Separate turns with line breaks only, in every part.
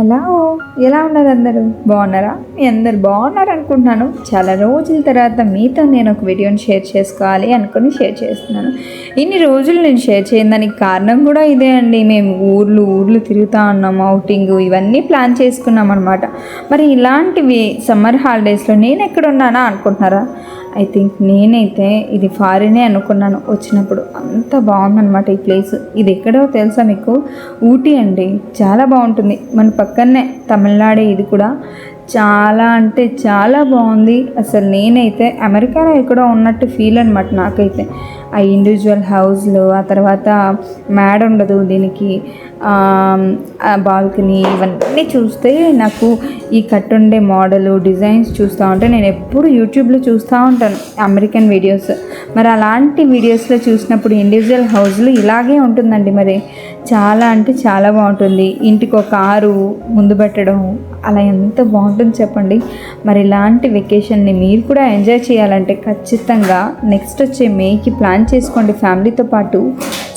Hello ఎలా ఉన్నారు అందరూ? బాగున్నారా? మీ అందరు బాగున్నారు అనుకుంటున్నాను. చాలా రోజుల తర్వాత మీతో నేను ఒక వీడియోని షేర్ చేసుకోవాలి అనుకుని షేర్ చేస్తున్నాను. ఇన్ని రోజులు నేను షేర్ చేయడానికి కారణం కూడా ఇదే అండి. మేము ఊర్లు ఊర్లు తిరుగుతూ ఉన్నాం అవుటింగ్ ఇవన్నీ ప్లాన్ చేసుకున్నాం అనమాట మరి ఇలాంటివి సమ్మర్ హాలిడేస్లో నేను ఎక్కడ ఉన్నానా అనుకుంటున్నారా? ఐ థింక్ నేనైతే ఇది ఫారినే అనుకున్నాను. వచ్చినప్పుడు అంత బాగుందన్నమాట ఈ ప్లేస్ ఇది ఎక్కడో తెలుసా మీకు? ఊటీ అండి. చాలా బాగుంటుంది. మన పక్కనే తమిళనాడే ఇది కూడా. చాలా అంటే చాలా బాగుంది. అసలు నేనైతే అమెరికాలో ఎక్కడో ఉన్నట్టు ఫీల్ అనమాట నాకైతే. ఆ ఇండివిజువల్ హౌస్లో ఆ తర్వాత మేడ ఉండదు దీనికి. బాల్కనీ ఇవన్నీ చూస్తే నాకు ఈ కట్టుండే మోడలు డిజైన్స్ చూస్తూ ఉంటే నేను ఎప్పుడు యూట్యూబ్లో చూస్తూ ఉంటాను అమెరికన్ వీడియోస్. మరి అలాంటి వీడియోస్లో చూసినప్పుడు ఇండివిజువల్ హౌస్లో ఇలాగే ఉంటుందండి మరి. చాలా అంటే చాలా బాగుంటుంది. ఇంటికి ఒక కారు ముందు పెట్టడం అలా ఎంత బాగుంటుంది చెప్పండి. మరి ఇలాంటి వెకేషన్ని మీరు కూడా ఎంజాయ్ చేయాలంటే ఖచ్చితంగా నెక్స్ట్ వచ్చే మేకి ప్లాన్ చేసుకోండి. ఫ్యామిలీతో పాటు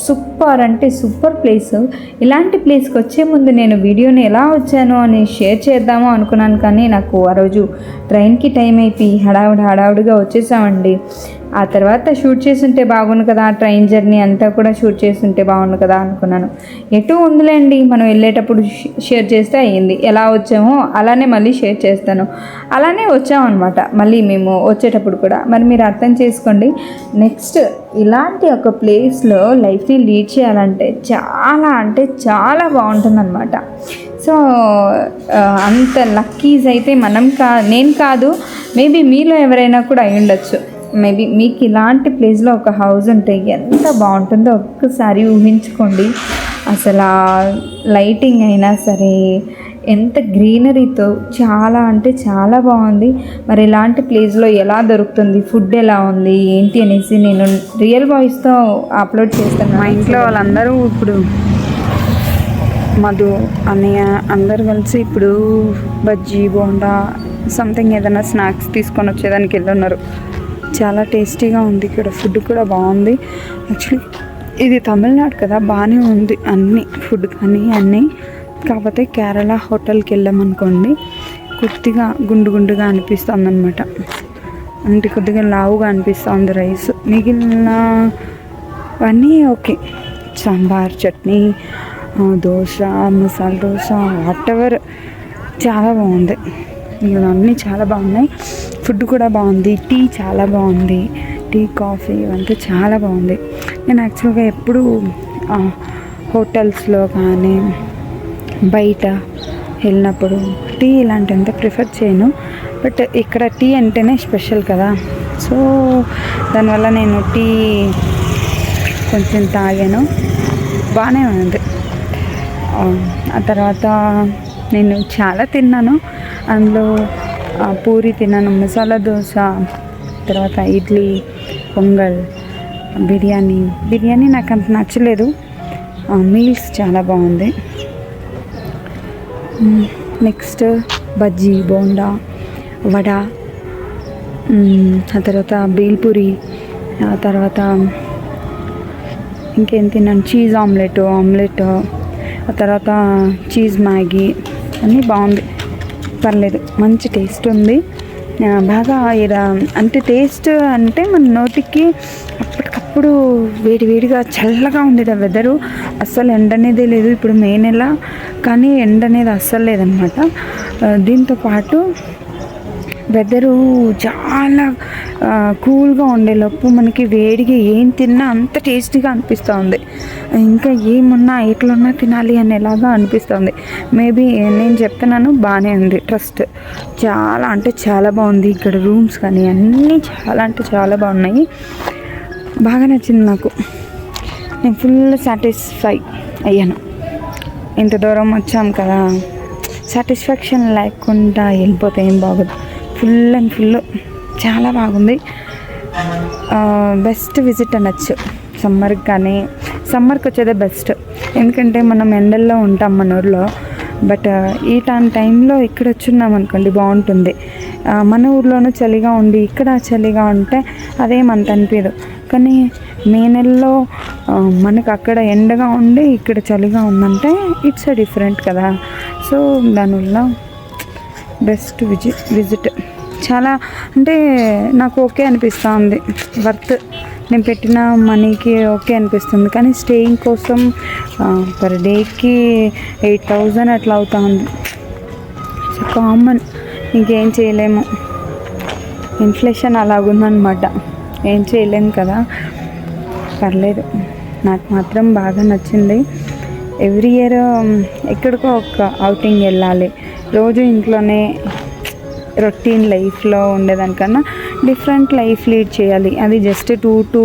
సూపర్ అంటే సూపర్ ప్లేస్ ఇలాంటి ప్లేస్కి వచ్చే ముందు నేను వీడియోని ఎలా వచ్చాను అని షేర్ చేద్దాము అనుకున్నాను కానీ నాకు ఆ రోజు ట్రైన్కి టైం అయిపోయి హడావుడి హడావుడిగా వచ్చేసామండి. ఆ తర్వాత షూట్ చేస్తుంటే బాగుండు కదా ట్రైన్ జర్నీ అంతా కూడా షూట్ చేసుంటే బాగుండు కదా అనుకున్నాను. ఎటు ఉందిలేండి మనం వెళ్ళేటప్పుడు షేర్ చేస్తే అయ్యింది. ఎలా వచ్చామో అలానే మళ్ళీ షేర్ చేస్తాను. అలానే వచ్చామన్నమాట మళ్ళీ మేము వచ్చేటప్పుడు కూడా. మరి మీరు అర్థం చేసుకోండి నెక్స్ట్ ఇలాంటి ఒక ప్లేస్లో లైఫ్ని లీడ్ చేయాలంటే చాలా అంటే చాలా బాగుంటుందన్నమాట. సో అంత లక్కీస్ అయితే మనం కా నేను కాదు మేబీ మీలో ఎవరైనా కూడా అయి ఉండొచ్చు మేబీ మీకు ఇలాంటి ప్లేస్లో ఒక హౌస్ ఉంటే ఎంత బాగుంటుందో ఒక్కసారి ఊహించుకోండి. అసలు లైటింగ్ అయినా సరే ఎంత గ్రీనరీతో చాలా అంటే చాలా బాగుంది. మరి ఇలాంటి ప్లేస్లో ఎలా దొరుకుతుంది? ఫుడ్ ఎలా ఉంది? ఏంటి అనేసి నేను రియల్ వాయిస్తో అప్లోడ్ చేస్తాను.
మా ఇంట్లో వాళ్ళందరూ ఇప్పుడు మధు అన్నయ్య అందరు కలిసి ఇప్పుడు బజ్జీ బోండా సంథింగ్ ఏదైనా స్నాక్స్ తీసుకొని వచ్చేదానికి వెళ్ళున్నారు చాలా టేస్టీగా ఉంది ఇక్కడ. ఫుడ్ కూడా బాగుంది. యాక్చువల్లీ ఇది తమిళనాడు కదా బాగానే ఉంది అన్నీ ఫుడ్ కానీ అన్నీ. కాకపోతే కేరళ హోటల్కి వెళ్ళామనుకోండి కొద్దిగా గుండు గుండుగా అనిపిస్తుంది అనమాట అంటే కొద్దిగా లావుగా అనిపిస్తుంది రైస్. మిగిలిన అవన్నీ okay. Sambar chutney dosa masala dosa whatever చాలా బాగుంది. ఇవన్నీ అన్నీ చాలా బాగున్నాయి. ఫుడ్ కూడా బాగుంది టీ చాలా బాగుంది టీ కాఫీ ఇవంతా చాలా బాగుంది. నేను యాక్చువల్గా ఎప్పుడు హోటల్స్లో కానీ బయట వెళ్ళినప్పుడు టీ ఇలాంటివంతా ప్రిఫర్ చేయను. బట్ ఇక్కడ టీ అంటేనే స్పెషల్ కదా. సో దానివల్ల నేను టీ కొంచెం తాగాను. బాగానే ఉంది. ఆ, తర్వాత నేను చాలా తిన్నాను. అందులో పూరి తిన్నాను. మసాలా దోశ తర్వాత ఇడ్లీ పొంగల్ బిర్యానీ. బిర్యానీ నాకు అంత నచ్చలేదు మీల్స్ చాలా బాగుంది. నెక్స్ట్ బజ్జీ బోండా వడ ఆ తర్వాత బేల్పూరి ఆ తర్వాత ఇంకేం తిన్నాను? చీజ్ ఆమ్లెట్ ఆమ్లెట్ ఆ తర్వాత చీజ్ మ్యాగీ అన్నీ బాగుంది. పర్లేదు మంచి టేస్ట్ ఉంది. బాగా ఇలా అంటే టేస్ట్ అంటే మన నోటికి అప్పటికప్పుడు వేడి వేడిగా చల్లగా ఉండేది ఆ వెదరు అస్సలు ఎండ అనేది లేదు ఇప్పుడు మే నెల కానీ ఎండ అనేది అస్సలు లేదనమాట దీంతో పాటు వెదరు చాలా కూల్గా ఉండేలోపు మనకి వేడిగా ఏం తిన్నా అంత టేస్టీగా అనిపిస్తుంది. ఇంకా ఏమున్నా ఎట్లున్నా తినాలి అనేలాగా అనిపిస్తుంది. మేబీ నేను చెప్తున్నాను బాగానే ఉంది ట్రస్ట్. చాలా అంటే చాలా బాగుంది ఇక్కడ రూమ్స్ కానీ అన్నీ చాలా అంటే చాలా బాగున్నాయి. బాగా నచ్చింది నాకు. నేను ఫుల్ సాటిస్ఫై అయ్యాను. ఇంత దూరం వచ్చాం కదా. సాటిస్ఫాక్షన్ లేకుండా వెళ్ళిపోతే ఏం బాగోదు. Full and full. చాలా బాగుంది. బెస్ట్ విజిట్ అనొచ్చు. సమ్మర్కి కానీ సమ్మర్కి వచ్చేదే బెస్ట్ ఎందుకంటే మనం ఎండల్లో ఉంటాం మన ఊర్లో. బట్ ఈ టైం టైంలో ఇక్కడ వచ్చున్నాం అనుకోండి బాగుంటుంది. మన ఊర్లోనూ చలిగా ఉండి ఇక్కడ చలిగా ఉంటే అదేమంత అనిపించదు కానీ మే నెలలో మనకు అక్కడ ఎండగా ఉండి ఇక్కడ చలిగా ఉందంటే ఇట్స్ డిఫరెంట్ కదా. సో దానివల్ల బెస్ట్ విజి విజిట్ చాలా అంటే నాకు ఓకే అనిపిస్తూ ఉంది వర్త్ నేను పెట్టిన మనీకి ఓకే అనిపిస్తుంది. కానీ స్టేయింగ్ కోసం పర్ డేకి ఎయిట్ థౌజండ్ అట్లా అవుతా ఉంది సో కామన్ ఇంకేం చేయలేము. ఇన్ఫ్లేషన్ అలాగుందనమాట ఏం చేయలేము కదా. పర్లేదు. నాకు మాత్రం బాగా నచ్చింది. ఎవ్రీ ఇయర్ ఎక్కడికో ఒక అవుటింగ్ వెళ్ళాలి. రోజు ఇంట్లోనే రొటీన్ లైఫ్లో ఉండేదానికన్నా డిఫరెంట్ లైఫ్ లీడ్ చేయాలి. అది just two to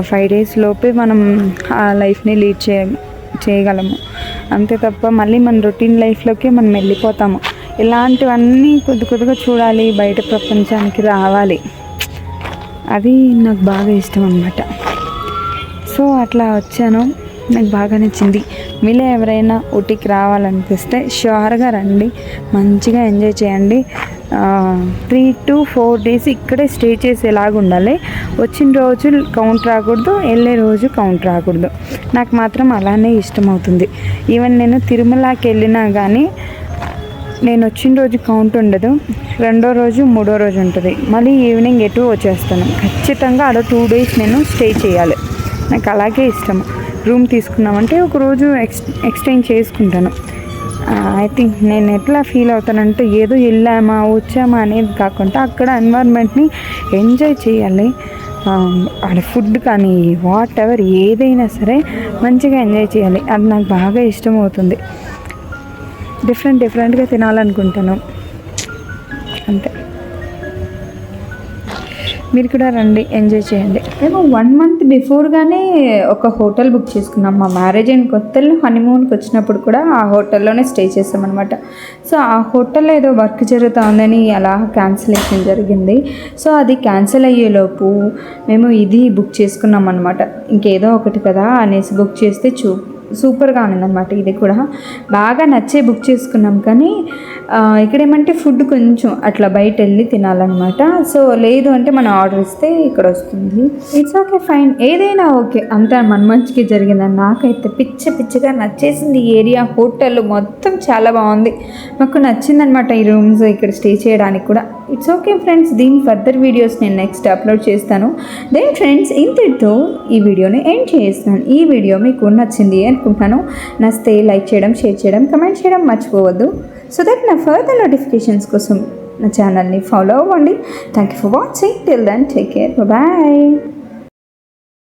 five days లోపే మనం ఆ లైఫ్ని లీడ్ చేయ చేయగలము. అంతే తప్ప మళ్ళీ మన రొటీన్ లైఫ్లోకి మనం వెళ్ళిపోతాము. ఇలాంటివన్నీ కొద్ది కొద్దిగా చూడాలి బయట ప్రపంచానికి రావాలి. అది నాకు బాగా ఇష్టం అనమాట సో అట్లా వచ్చాను. నాకు బాగా నచ్చింది. మీలో ఎవరైనా ఊటీకి రావాలనిపిస్తే షూర్గా రండి. మంచిగా ఎంజాయ్ చేయండి. త్రీ టు ఫోర్ డేస్ ఇక్కడే స్టే చేసేలాగా ఉండాలి వచ్చిన రోజు కౌంట్ రాకూడదు వెళ్ళే రోజు కౌంట్ రాకూడదు. నాకు మాత్రం అలానే ఇష్టం అవుతుంది ఈవెన్ నేను తిరుమలకి వెళ్ళినా కానీ నేను వచ్చిన రోజు కౌంట్ ఉండదు. రెండో రోజు మూడో రోజు ఉంటుంది. మళ్ళీ ఈవినింగ్ ఎటు వచ్చేస్తాను. ఖచ్చితంగా ఆడ టూ డేస్ నేను స్టే చేయాలి. నాకు అలాగే ఇష్టం. రూమ్ తీసుకున్నామంటే ఒక రోజు ఎక్స్ ఎక్స్టెండ్ చేసుకుంటాను. ఐ థింక్ నేను ఎట్లా ఫీల్ అవుతానంటే ఏదో వెళ్ళామా వచ్చామా అనేది కాకుండా అక్కడ ఎన్వైర్న్మెంట్ని ఎంజాయ్ చేయాలి. ఆడ ఫుడ్ కానీ వాట్ ఎవర్ ఏదైనా సరే మంచిగా ఎంజాయ్ చేయాలి. అది నాకు బాగా ఇష్టం అవుతుంది. డిఫరెంట్ డిఫరెంట్గా తినాలనుకుంటాను. అంతే. మీరు కూడా రండి ఎంజాయ్ చేయండి.
మేము వన్ మంత్ బిఫోర్గానే ఒక హోటల్ బుక్ చేసుకున్నాం. మా మ్యారేజ్ అయిన కొత్తలో హనీమూన్కి వచ్చినప్పుడు కూడా ఆ హోటల్లోనే స్టే చేసామన్నమాట. సో ఆ హోటల్లో ఏదో వర్క్ జరుగుతూ ఉందని అలా క్యాన్సిలేషన్ జరిగింది. సో అది క్యాన్సిల్ అయ్యేలోపు మేము ఇది బుక్ చేసుకున్నాం అనమాట ఇంకేదో ఒకటి కదా అనేసి బుక్ చేస్తే చూ సూపర్గా ఉందన్నమాట ఇది కూడా. బాగా నచ్చే బుక్ చేసుకున్నాం కానీ ఇక్కడ ఏమంటే ఫుడ్ కొంచెం అట్లా బయట వెళ్ళి తినాలన్నమాట. సో లేదు అంటే మనం ఆర్డర్ ఇస్తే ఇక్కడ వస్తుంది ఇట్స్ ఓకే ఫైన్ ఏదైనా ఓకే. అంతా మన మంచికి జరిగిందని నాకైతే పిచ్చ పిచ్చగా నచ్చేసింది ఈ ఏరియా. హోటల్ మొత్తం చాలా బాగుంది. మాకు నచ్చిందనమాట ఈ రూమ్స్ ఇక్కడ స్టే చేయడానికి కూడా. ఇట్స్ ఓకే ఫ్రెండ్స్ దీని ఫర్దర్ వీడియోస్ నేను నెక్స్ట్ అప్లోడ్ చేస్తాను. దెన్ ఫ్రెండ్స్ ఇంతటితో ఈ వీడియోని ఎండ్ చేస్తాను ఈ వీడియో మీకు నచ్చింది అని అనుకుంటున్నాను నచ్చితే లైక్ చేయడం షేర్ చేయడం కమెంట్ చేయడం మర్చిపోవద్దు. సో దట్ నా ఫర్దర్ నోటిఫికేషన్స్ కోసం నా ఛానల్ని ఫాలో అవ్వండి. Thank you for watching till then take care bye